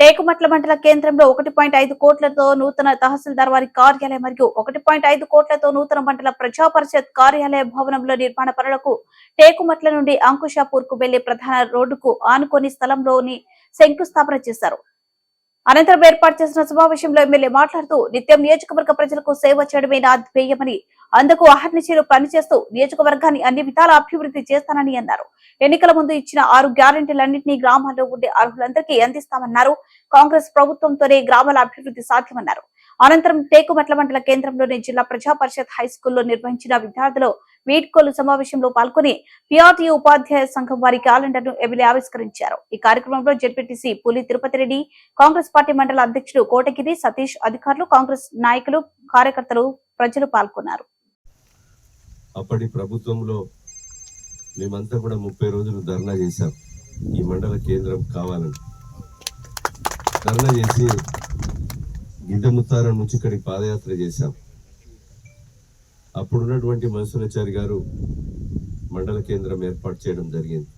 టేకుమట్ల మండల కేంద్రంలో ఒకటి పాయింట్ ఐదు కోట్లతో నూతన తహసీల్దార్ వారి కార్యాలయం మరియు ఒకటి పాయింట్ ఐదు కోట్లతో నూతన మండల ప్రజా పరిషత్ కార్యాలయ భవనంలో నిర్మాణ పనులకు టేకుమట్ల నుండి అంకుషాపూర్కు వెళ్ళే ప్రధాన రోడ్డుకు ఆనుకొని స్థలంలోని శంకుస్థాపన చేశారు. అనంతరం ఏర్పాటు చేసిన సమావేశంలో ఎమ్మెల్యే మాట్లాడుతూ నిత్యం నియోజకవర్గ ప్రజలకు సేవ చేయడమే నా ధ్యేయమని అందుకు అహర్నిశలు పనిచేస్తూ నియోజకవర్గాన్ని అన్ని విధాల అభివృద్ధి చేస్తానని అన్నారు. ఎన్నికల ముందు ఇచ్చిన ఆరు గ్యారెంటీలన్నింటినీ గ్రామాల్లో ఉండే అర్హులందరికీ అందిస్తామన్నారు. కాంగ్రెస్ ప్రభుత్వంతోనే గ్రామాల అభివృద్ధి సాధ్యమన్నారు. అనంతరం టేకుమట్ల మండల కేంద్రంలోని జిల్లా ప్రజా పరిషత్ హై స్కూల్లో నిర్వహించిన విద్యార్థులు వీడ్కోలు సమావేశంలో పాల్గొని పిఆర్టీ ఉపాధ్యాయ సంఘం వారి క్యాలెండర్ను ఎమ్మెల్యే ఆవిష్కరించారు. ఈ కార్యక్రమంలో జెడ్పీటీసీ పులి తిరుపతి రెడ్డి కాంగ్రెస్ పార్టీ మండల అధ్యక్షుడు కోటగిరి సతీష్ అధికారులు కాంగ్రెస్ నాయకులు కార్యకర్తలు ప్రజలు పాల్గొన్నారు. అప్పటి ప్రభుత్వంలో మేమంతా కూడా ముప్పై రోజులు ధర్నా చేశాం. ఈ మండల కేంద్రం కావాలని. ధర్నా చేసి గిద్దముత్తారం నుంచి ఇక్కడికి పాదయాత్ర చేశాం. అప్పుడున్నటువంటి మన్సులాచారి గారు మండల కేంద్రం ఏర్పాటు చేయడం జరిగింది.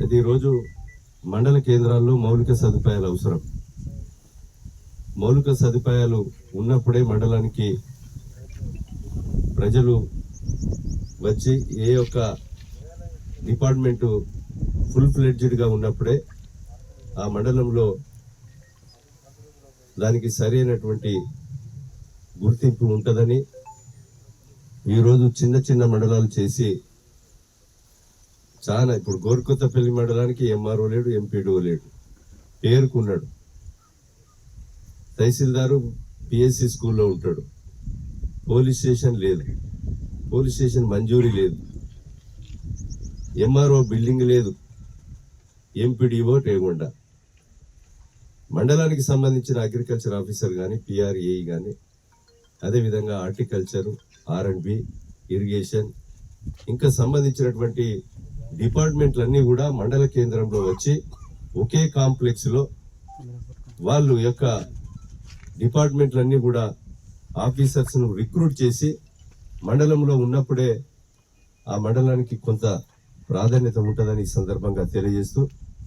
అయితే ఈరోజు మండల కేంద్రాల్లో మౌలిక సదుపాయాలు అవసరం. మౌలిక సదుపాయాలు ఉన్నప్పుడే మండలానికి ప్రజలు వచ్చి ఏ యొక్క డిపార్ట్మెంటు ఫుల్ ఫ్లెడ్జ్డ్గా ఉన్నప్పుడే ఆ మండలంలో దానికి సరైనటువంటి గుర్తింపు ఉంటుందని ఈరోజు చిన్న చిన్న మండలాలు చేసి చాలా ఇప్పుడు గోరుకొత్తపల్లి మండలానికి ఎంఆర్ఓ లేడు ఎంపీడీఓ లేడు. పేరుకున్నాడు. తహసీల్దారు పిఎస్సి స్కూల్లో ఉంటాడు. పోలీస్ స్టేషన్ లేదు. పోలీస్ స్టేషన్ మంజూరీ లేదు. ఎంఆర్ఓ బిల్డింగ్ లేదు. ఎంపీడీఓ రేగొండ మండలానికి సంబంధించిన అగ్రికల్చర్ ఆఫీసర్ కానీ పిఆర్ఏఈ కానీ అదేవిధంగా హార్టికల్చర్ ఆర్ ఇరిగేషన్ ఇంకా సంబంధించినటువంటి డిపార్ట్మెంట్లన్నీ కూడా మండల కేంద్రంలో వచ్చి ఒకే కాంప్లెక్స్లో వాళ్ళు యొక్క డిపార్ట్మెంట్లన్నీ కూడా ఆఫీసర్స్ను రిక్రూట్ చేసి మండలంలో ఉన్నప్పుడే ఆ మండలానికి కొంత ప్రాధాన్యత ఉంటుందని ఈ సందర్భంగా తెలియజేస్తూ